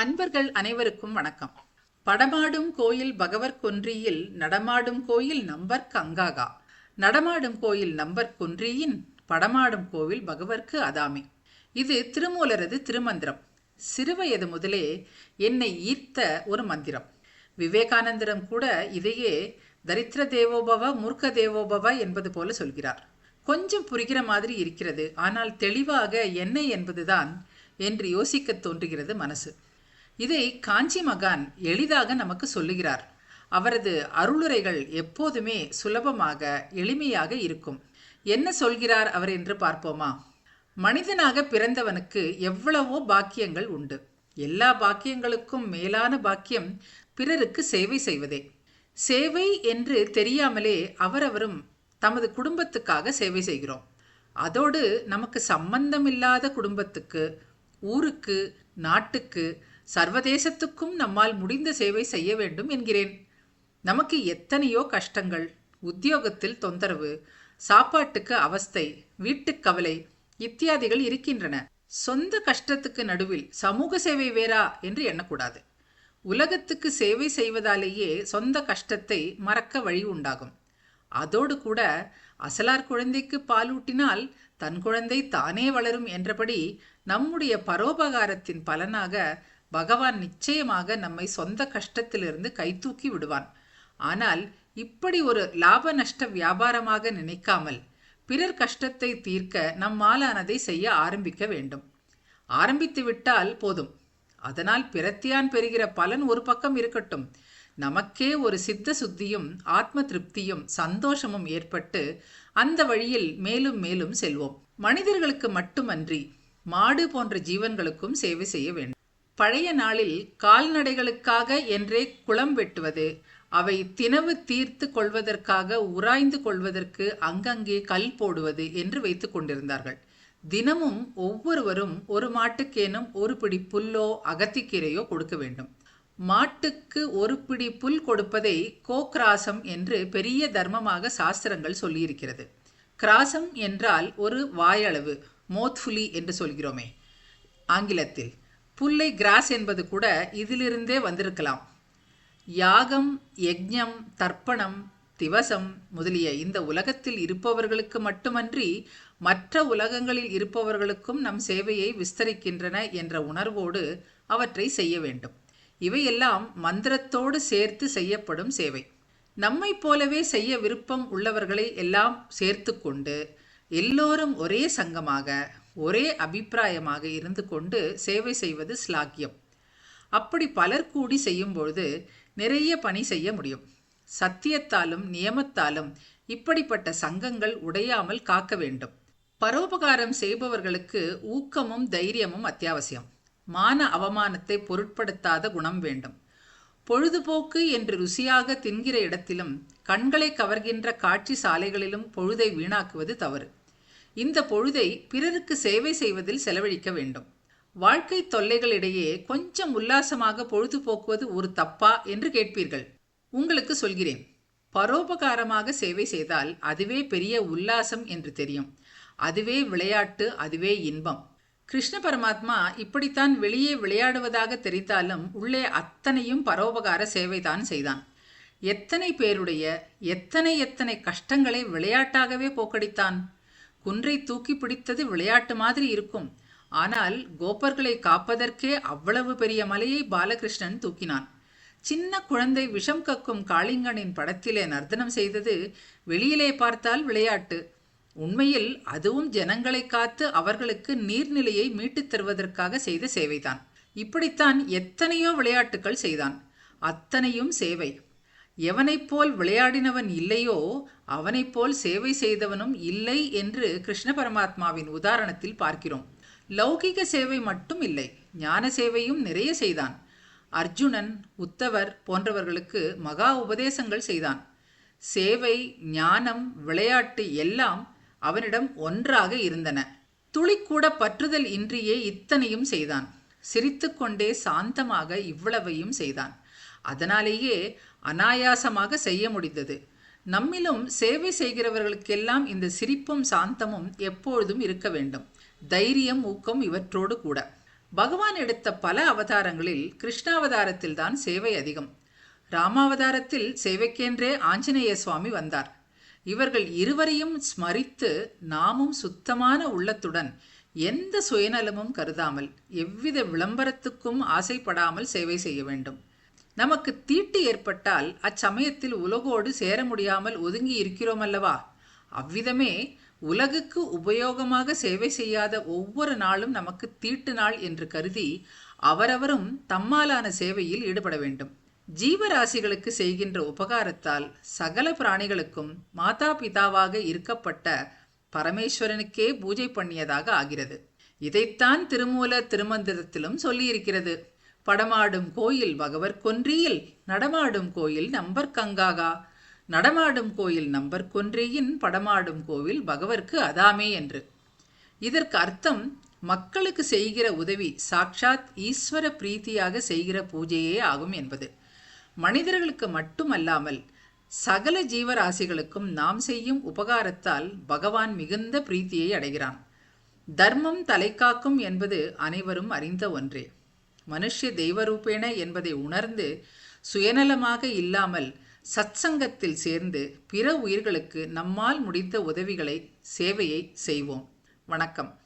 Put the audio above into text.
அன்பர்கள் அனைவருக்கும் வணக்கம். படமாடும் கோயில் பகவர் கொன்றியில் நடமாடும் கோயில் நம்பர் கங்காகா. நடமாடும் கோயில் நம்பர் கொன்றியின் படமாடும் கோவில் பகவர்க்கு அதாமே. இது திருமூலரது திருமந்திரம். சிறுவயது முதலே என்னை ஈர்த்த ஒரு மந்திரம். விவேகானந்தரம் கூட இதையே தரித்திர தேவோபவ மூர்க்க தேவோபவ என்பது போல சொல்கிறார். கொஞ்சம் புரிகிற மாதிரி இருக்கிறது ஆனால் தெளிவாக என்ன என்பதுதான் என்று யோசிக்க தோன்றுகிறது மனசு. இதை காஞ்சி மகான் எளிதாக நமக்கு சொல்லுகிறார். அவரது அருளுரைகள் எப்போதுமே சுலபமாக எளிமையாக இருக்கும். என்ன சொல்கிறார் அவர் என்று பார்ப்போமா? மனிதனாக பிறந்தவனுக்கு எவ்வளவோ பாக்கியங்கள் உண்டு. எல்லா பாக்கியங்களுக்கும் மேலான பாக்கியம் பிறருக்கு சேவை செய்வதே. சேவை என்று தெரியாமலே அவரவரும் தமது குடும்பத்துக்காக சேவை செய்கிறோம். அதோடு நமக்கு சம்பந்தமில்லாத குடும்பத்துக்கு ஊருக்கு நாட்டுக்கு சர்வதேசத்துக்கும் நம்மால் முடிந்த சேவை செய்ய வேண்டும் என்கிறேன். நமக்கு எத்தனையோ கஷ்டங்கள் உத்தியோகத்தில் தொந்தரவு சாப்பாட்டுக்கு அவஸ்தை வீட்டுக் கவலை இத்தியாதிகள் இருக்கின்றன. சொந்த கஷ்டத்துக்கு நடுவில் சமூக சேவை வேறா என்று எண்ணக்கூடாது. உலகத்துக்கு சேவை செய்வதாலேயே சொந்த கஷ்டத்தை மறக்க வழி உண்டாகும். அதோடு கூட அசலார் குழந்தைக்கு பாலூட்டினால் தன் குழந்தை தானே வளரும் என்றபடி நம்முடைய பரோபகாரத்தின் பலனாக பகவான் நிச்சயமாக நம்மை சொந்த கஷ்டத்திலிருந்து கைதூக்கி விடுவான். ஆனால் இப்படி ஒரு லாப நஷ்ட வியாபாரமாக நினைக்காமல் பிறர் கஷ்டத்தை தீர்க்க நம்மாலானதை செய்ய ஆரம்பிக்க வேண்டும். ஆரம்பித்து விட்டால் போதும். அதனால் பிரத்தியான் பெறுகிற பலன் ஒரு பக்கம் இருக்கட்டும். நமக்கே ஒரு சித்த சுத்தியும் ஆத்ம திருப்தியும் சந்தோஷமும் ஏற்பட்டு அந்த வழியில் மேலும் மேலும் செல்வோம். மனிதர்களுக்கு மட்டுமன்றி மாடு போன்ற ஜீவன்களுக்கும் சேவை செய்ய வேண்டும். பழைய நாளில் கால்நடைகளுக்காக என்றே குளம் வெட்டுவது அவை தினவு தீர்த்து கொள்வதற்காக உராய்ந்து கொள்வதற்கு அங்கங்கே கல் போடுவது என்று வைத்துக் கொண்டிருந்தார்கள். தினமும் ஒவ்வொருவரும் ஒரு மாட்டுக்கேனும் ஒரு பிடி புல்லோ அகத்திக்கீரையோ கொடுக்க வேண்டும். மாட்டுக்கு ஒரு பிடி புல் கொடுப்பதை கோக்ராசம் என்று பெரிய தர்மமாக சாஸ்திரங்கள் சொல்லியிருக்கிறது. கிராசம் என்றால் ஒரு வாயளவு மோத்ஃபுலி என்று சொல்கிறோமே ஆங்கிலத்தில். புல்லை கிராஸ் என்பது கூட இதிலிருந்தே வந்திருக்கலாம். யாகம் யஜ்ஞம் தர்ப்பணம் திவசம் முதலிய இந்த உலகத்தில் இருப்பவர்களுக்கு மட்டுமன்றி மற்ற உலகங்களில் இருப்பவர்களுக்கும் நம் சேவையை விஸ்தரிக்கின்றன என்ற உணர்வோடு அவற்றை செய்ய வேண்டும். இவையெல்லாம் மந்திரத்தோடு சேர்த்து செய்யப்படும் சேவை. நம்மை போலவே செய்ய விருப்பம் உள்ளவர்களை எல்லாம் சேர்த்து கொண்டு எல்லோரும் ஒரே சங்கமாக ஒரே அபிப்பிராயமாக இருந்து கொண்டு சேவை செய்வது ஸ்லாக்கியம் அப்படி பலர் கூடி செய்யும்பொழுது நிறைய பணி செய்ய முடியும். சத்தியத்தாலும் நியமத்தாலும் இப்படிப்பட்ட சங்கங்கள் உடையாமல் காக்க வேண்டும். பரோபகாரம் செய்பவர்களுக்கு ஊக்கமும் தைரியமும் அத்தியாவசியம். மான அவமானத்தை பொருட்படுத்தாத குணம் வேண்டும். பொழுதுபோக்கு என்று ருசியாக தின்கிற இடத்திலும் கண்களை கவர்கின்ற காட்சி சாலைகளிலும் பொழுதை வீணாக்குவது தவறு. இந்த பொழுதை பிறருக்கு சேவை செய்வதில் செலவழிக்க வேண்டும். வாழ்க்கை தொல்லைகளிடையே கொஞ்சம் உல்லாசமாக பொழுதுபோக்குவது ஒரு தப்பா என்று கேட்பீர்கள். உங்களுக்கு சொல்கிறேன். பரோபகாரமாக சேவை செய்தால் அதுவே பெரிய உல்லாசம் என்று தெரியும். அதுவே விளையாட்டு அதுவே இன்பம். கிருஷ்ண பரமாத்மா இப்படித்தான் வெளியே விளையாடுவதாக தெரிந்தாலும் உள்ளே அத்தனையும் பரோபகார சேவைதான் செய்தான். எத்தனை பேருடைய எத்தனை எத்தனை கஷ்டங்களை விளையாட்டாகவே போக்கடித்தான். குன்றை தூக்கி பிடித்தது விளையாட்டு மாதிரி இருக்கும். ஆனால் கோபர்களை காப்பதற்கே அவ்வளவு பெரிய மலையை பாலகிருஷ்ணன் தூக்கினான். சின்ன குழந்தை விஷம் கக்கும் காளிங்கனின் படத்திலே நர்த்தனம் செய்தது வெளியிலே பார்த்தால் விளையாட்டு. உண்மையில் அதுவும் ஜனங்களை காத்து அவர்களுக்கு நீர்நிலையை மீட்டுத் தருவதற்காக செய்த சேவைதான். இப்படித்தான் எத்தனையோ விளையாட்டுகள் செய்தான். அத்தனையும் சேவை. எவனைப் போல் விளையாடினவன் இல்லையோ அவனைப் போல் சேவை செய்தவனும் இல்லை என்று கிருஷ்ண பரமாத்மாவின் உதாரணத்தில் பார்க்கிறோம். லௌகிக சேவை மட்டும் இல்லை ஞான சேவையும் நிறைய செய்தான். அர்ஜுனன் உத்தவர் போன்றவர்களுக்கு மகா உபதேசங்கள் செய்தான். சேவை ஞானம் விளையாட்டு எல்லாம் அவனிடம் ஒன்றாக இருந்தன. துளிக்கூட பற்றுதல் இன்றியே இத்தனையும் செய்தான். சிரித்துக்கொண்டே சாந்தமாக இவ்வளவையும் செய்தான். அதனாலேயே அனாயாசமாக செய்ய முடிந்தது. நம்மிலும் சேவை செய்கிறவர்களுக்கெல்லாம் இந்த சிரிப்பும் சாந்தமும் எப்பொழுதும் இருக்க வேண்டும். தைரியம் ஊக்கம் இவற்றோடு கூட. பகவான் எடுத்த பல அவதாரங்களில் கிருஷ்ணாவதாரத்தில் தான் சேவை அதிகம். ராமாவதாரத்தில் சேவைக்கென்றே ஆஞ்சநேய சுவாமி வந்தார். இவர்கள் இருவரையும் ஸ்மரித்து நாமும் சுத்தமான உள்ளத்துடன் எந்த சுயநலமும் கருதாமல் எவ்வித விளம்பரத்துக்கும் ஆசைப்படாமல் சேவை செய்ய வேண்டும். நமக்கு தீட்டு ஏற்பட்டால் அச்சமயத்தில் உலகோடு சேர முடியாமல் ஒதுங்கி இருக்கிறோம் அல்லவா? அவ்விதமே உலகுக்கு உபயோகமாக சேவை செய்யாத ஒவ்வொரு நாளும் நமக்கு தீட்டு நாள் என்று கருதி அவரவரும் தம்மாலான சேவையில் ஈடுபட வேண்டும். ஜீவராசிகளுக்கு செய்கின்ற உபகாரத்தால் சகல பிராணிகளுக்கும் மாதா பிதாவாக இருக்கப்பட்ட பரமேஸ்வரனுக்கே பூஜை பண்ணியதாக ஆகிறது. இதைத்தான் திருமூல திருமந்திரத்திலும் சொல்லியிருக்கிறது. படமாடும் கோயில் பகவர் கொன்றியில் நடமாடும் கோயில் நம்பர் கங்காகா. நடமாடும் கோயில் நம்பர் கொன்றியின் படமாடும் கோவில் பகவர்க்கு அதாமே என்று. இதற்கு அர்த்தம் மக்களுக்கு செய்கிற உதவி சாட்சாத் ஈஸ்வர பிரீத்தியாக செய்கிற பூஜையே ஆகும் என்பது. மனிதர்களுக்கு மட்டுமல்லாமல் சகல ஜீவராசிகளுக்கும் நாம் செய்யும் உபகாரத்தால் பகவான் மிகுந்த பிரீத்தியை அடைகிறான். தர்மம் தலைக்காக்கும் என்பது அனைவரும் அறிந்த ஒன்றே. மனுஷ தெய்வரூபேண என்பதை உணர்ந்து சுயநலமாக இல்லாமல் சத்சங்கத்தில் சேர்ந்து பிற உயிர்களுக்கு நம்மால் முடிந்த உதவிகளை சேவையை செய்வோம். வணக்கம்.